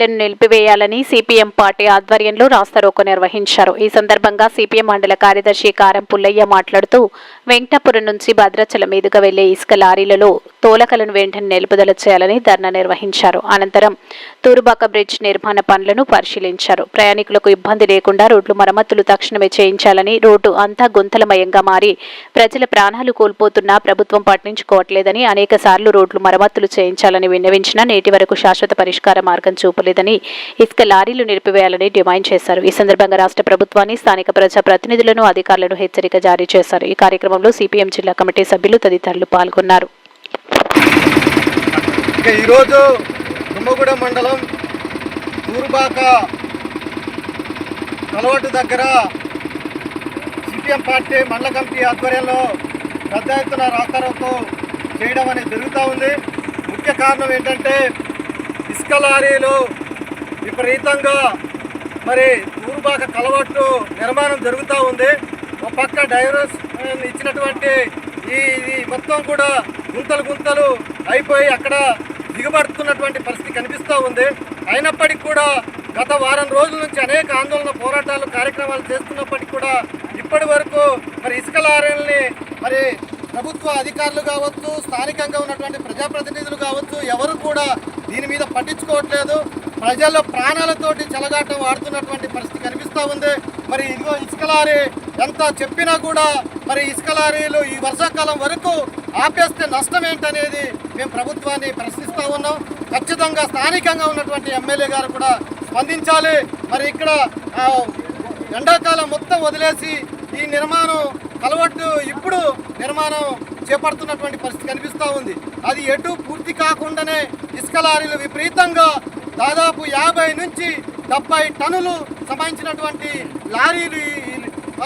లారీలను నిలిపివేయాలని CPM party ఆధ్వర్యంలో రాస్తారోకో నిర్వహించారు. ఈ సందర్భంగా సిపిఎం మండల కార్యదర్శి కారం పుల్లయ్య మాట్లాడుతూ వెంకటాపురం నుంచి భద్రాచలం మీదుగా వెళ్ళే ఇసుక లారీలలో తోలకలను వెంటనే నిలుపుదల చేయాలని ధర్నా నిర్వహించారు. అనంతరం తూరుబాక బ్రిడ్జ్ నిర్మాణ పనులను పరిశీలించారు. ప్రయాణికులకు ఇబ్బంది లేకుండా రోడ్లు మరమ్మతులు తక్షణమే చేయించాలని రోడ్డు అంతా గుంతలమయంగా మారి ప్రజల ప్రాణాలు కోల్పోతున్నా ప్రభుత్వం పట్టించుకోవట్లేదని అనేక సార్లు రోడ్లు మరమ్మతులు చేయించాలని విన్నవించినా నేటి వరకు శాశ్వత పరిష్కార మార్గం చూపలేదని ఇసుక లారీలు నిలిపివేయాలని డిమాండ్ చేశారు. ఈ సందర్భంగా రాష్ట్ర ప్రభుత్వాన్ని స్థానిక ప్రజా ప్రతినిధులను అధికారులను హెచ్చరిక జారీ చేశారు. ఈ కార్యక్రమంలో సిపిఎం జిల్లా కమిటీ సభ్యులు తదితరులు పాల్గొన్నారు. ఇక ఈరోజు తుమ్మగూడెం మండలం తూరుబాక కలవట్టు దగ్గర సిపిఎం పార్టీ మండల కమిటీ ఆధ్వర్యంలో పెద్ద ఎత్తున రాస్తారోకో చేయడం అనేది జరుగుతూ ఉంది. ముఖ్య కారణం ఏంటంటే ఇసుక లారీలు విపరీతంగా మరి తూరుబాక కలవట్టు నిర్మాణం జరుగుతూ ఉంది. ఒక పక్క డైవర్స్ ఇచ్చినటువంటి ఈ ఇది మొత్తం కూడా గుంతలు గుంతలు అయిపోయి అక్కడ దిగబడుతున్నటువంటి పరిస్థితి కనిపిస్తూ ఉంది. అయినప్పటికీ కూడా గత వారం రోజుల నుంచి అనేక ఆందోళన పోరాటాలు కార్యక్రమాలు చేస్తున్నప్పటికీ కూడా ఇప్పటి వరకు మరి ఇసుక లారీలని మరి ప్రభుత్వ అధికారులు కావచ్చు స్థానికంగా ఉన్నటువంటి ప్రజాప్రతినిధులు కావచ్చు ఎవరు కూడా దీని మీద పట్టించుకోవట్లేదు. ప్రజల ప్రాణాలతోటి చెలగాటం ఆడుతున్నటువంటి పరిస్థితి కనిపిస్తూ ఉంది. మరి ఇదిగో ఇసుక లారీ ఎంత చెప్పినా కూడా మరి ఇసుక లారీలు ఈ వర్షాకాలం వరకు ఆపేస్తే నష్టం ఏంటనేది మేము ప్రభుత్వాన్ని ప్రశ్నిస్తూ ఉన్నాం. ఖచ్చితంగా స్థానికంగా ఉన్నటువంటి ఎమ్మెల్యే గారు కూడా స్పందించాలి. మరి ఇక్కడ ఎండాకాలం మొత్తం వదిలేసి ఈ నిర్మాణం కలవట్టు ఇప్పుడు నిర్మాణం చేపడుతున్నటువంటి పరిస్థితి కనిపిస్తూ ఉంది. అది ఎటు పూర్తి కాకుండానే ఇసుక లారీలు విపరీతంగా దాదాపు యాభై నుంచి డెబ్బై టన్నులు సంబంధించినటువంటి లారీలు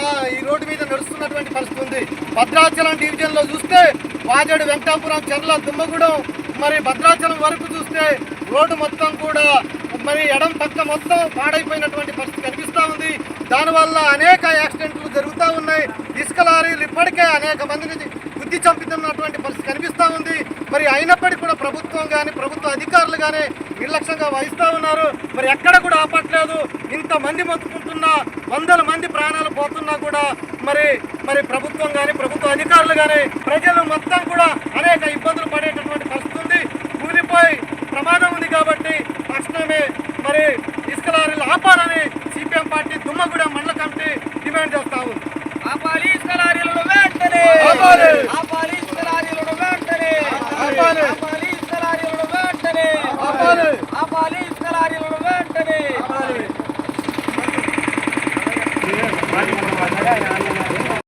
ఈ- రోడ్డు మీద నడుస్తున్నటువంటి పరిస్థితి ఉంది. భద్రాచలం డివిజన్లో చూస్తే వాజేడు వెంకటాపురం చెర్ల దుమ్మగూడెం మరి భద్రాచలం వరకు చూస్తే రోడ్డు మొత్తం కూడా మరి ఎడం పక్క మొత్తం పాడైపోయినటువంటి పరిస్థితి కనిపిస్తూ ఉంది. దానివల్ల అనేక యాక్సిడెంట్లు జరుగుతూ ఉన్నాయి. ఇసుక లారీలు ఇప్పటికే అనేక మందిని బుద్ధి చంపుతున్నటువంటి పరిస్థితి కనిపిస్తూ ఉంది. మరి అయినప్పటికీ కూడా ప్రభుత్వం కానీ ప్రభుత్వ అధికారులు కానీ నిర్లక్ష్యంగా వహిస్తూ ఉన్నారు. మరి ఎక్కడ కూడా ఆపట్లేదు. ఇంతమంది మొత్తుకుంటున్నా వందల మంది ప్రాణాలు పోతున్నా కూడా మరి మరి ప్రభుత్వం కానీ ప్రభుత్వ అధికారులు కానీ ప్రజలు మొత్తం కూడా అనేక ఇబ్బందులు పడేటటువంటి పరిస్థితి ఉంది. కూలిపోయి ప్రమాదం ఉంది కాబట్టి తక్షణమే మరి ఇసుక లారీలు ఆపాలని సిపిఎం పార్టీ దుమ్మగూడెం మండల కమిటీ డిమాండ్ చేస్తుంది. Saya.